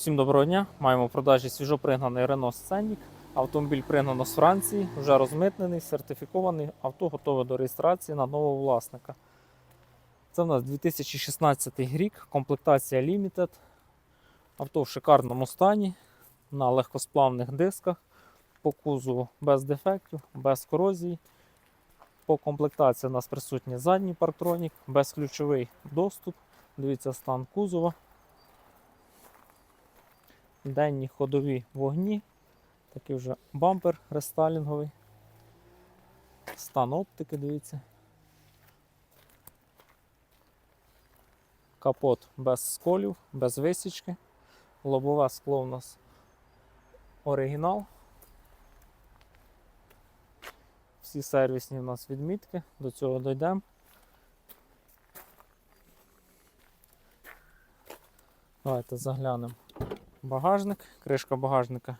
Всім доброго дня. Маємо в продажі свіжопригнаний Renault Scenic. Автомобіль пригнано з Франції, вже розмитнений, сертифікований. Авто готове до реєстрації на нового власника. Це в нас 2016 рік, комплектація Limited. Авто в шикарному стані, на легкосплавних дисках, по кузову без дефектів, без корозії. По комплектації у нас присутній задній парктронік, безключовий доступ. Дивіться стан кузова денні ходові вогні, такий вже бампер рестайлінговий, стан оптики, дивіться. Капот без сколів, без висічки. Лобове скло у нас оригінал. Всі сервісні у нас відмітки, до цього дійдемо. Давайте заглянемо багажник, кришка багажника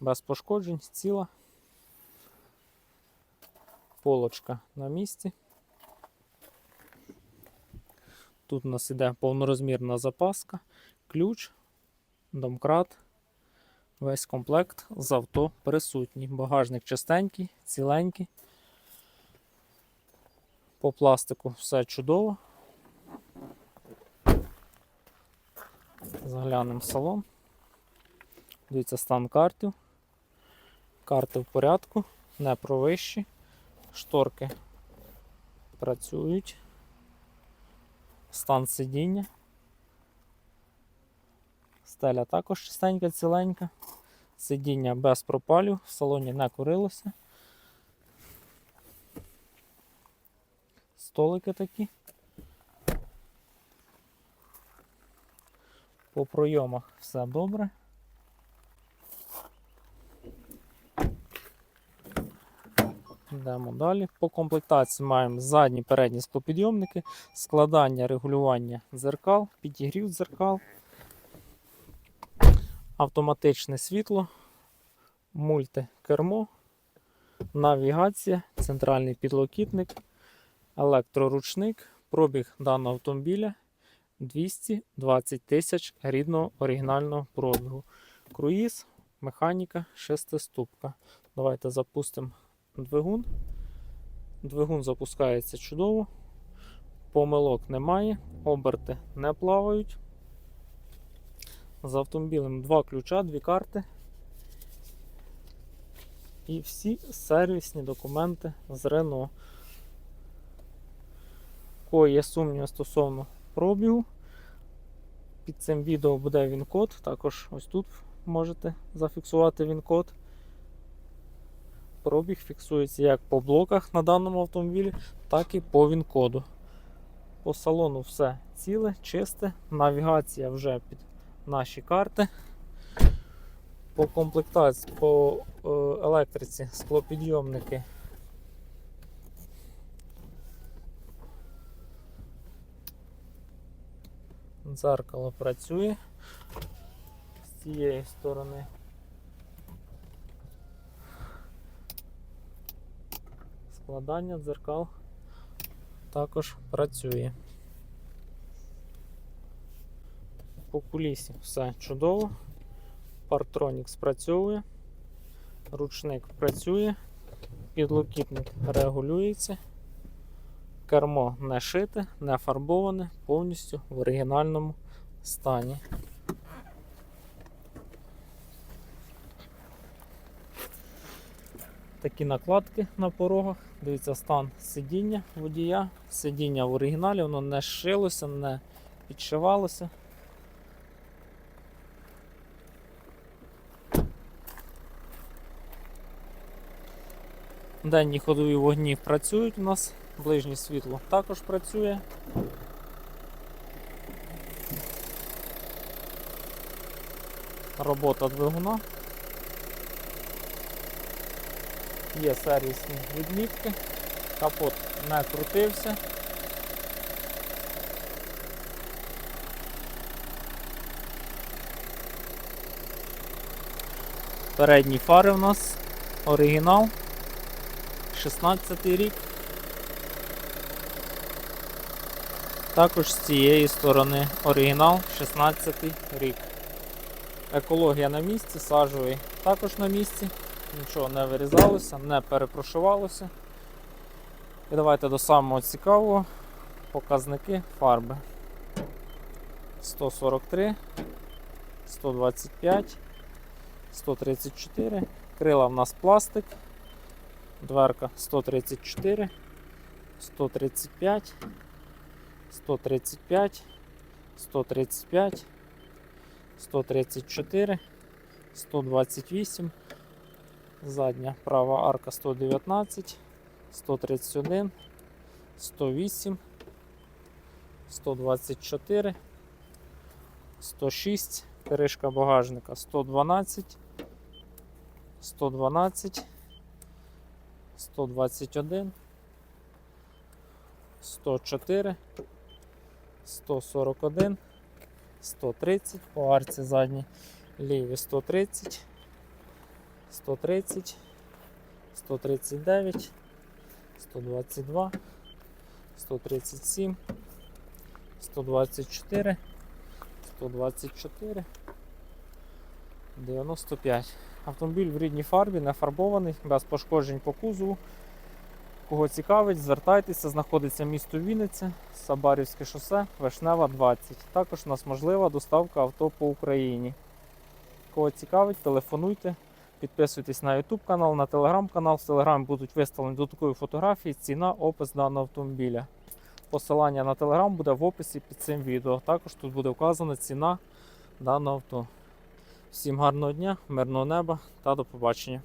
без пошкоджень, ціла. Полочка на місці. Тут у нас іде повнорозмірна запаска, ключ, домкрат, весь комплект з авто присутній. Багажник чистенький, ціленький. По пластику все чудово. Заглянемо в салон. Дивіться стан картів. Карти в порядку, не провищі. Шторки працюють. Стан сидіння. Стеля також чистенька, ціленька. Сидіння без пропалів, в салоні не курилося. Столики такі. По пройомах все добре. Йдемо далі. По комплектації маємо задні передні склопідйомники, складання регулювання дзеркал, підігрів дзеркал, автоматичне світло, мультикермо, навігація, центральний підлокітник, електроручник, пробіг даного автомобіля 220 тисяч рідного оригінального пробігу. Круїз, механіка, шестиступка. Давайте запустимо двигун. Двигун запускається чудово, помилок немає, оберти не плавають. З автомобілем два ключа, дві карти. І всі сервісні документи з Renault. Кої є сумніви стосовно пробігу. Під цим відео буде він-код. Також ось тут можете зафіксувати він-код. Пробіг фіксується як по блоках на даному автомобілі, так і по він-коду. По салону все ціле, чисте, навігація вже під наші карти. По комплектації, по е, електриці, склопідйомники. Дзеркало працює з цієї сторони. Складання дзеркал також працює. По кулісі все чудово. Парктронік спрацьовує, ручник працює, підлокітник регулюється, кермо не шите, не фарбоване, повністю в оригінальному стані. Такі накладки на порогах. Дивіться стан сидіння водія. Сидіння в оригіналі, воно не шилося, не підшивалося. Денні ходові вогні працюють у нас, ближнє світло також працює. Робота двигуна. Є сервісні відмітки, капот не крутився. Передні фари у нас оригінал. 16 рік. Також з цієї сторони оригінал 16 рік. Екологія на місці, сажовий також на місці. Нічого не вирізалося, не перепрошувалося. І давайте до самого цікавого показники фарби. 143, 125, 134. Крила в нас пластик. Дверка 134, 135, 135, 135, 134, 128. Задня права арка 119, 131, 108, 124, 106, кришка багажника 112, 112, 121, 104, 141, 130, по арці задній, ліві 130, 130, 139, 122, 137, 124, 124, 95. Автомобіль в рідній фарбі, не фарбований, без пошкоджень по кузову. Кого цікавить, звертайтеся, знаходиться місто Вінниця, Сабарівське шосе, Вишнева 20. Також у нас можлива доставка авто по Україні. Кого цікавить, телефонуйте, підписуйтесь на YouTube канал, на Telegram канал. В Telegram будуть виставлені додаткові фотографії, ціна, опис даного автомобіля. Посилання на Telegram буде в описі під цим відео. Також тут буде вказана ціна даного авто. Всім гарного дня, мирного неба та до побачення.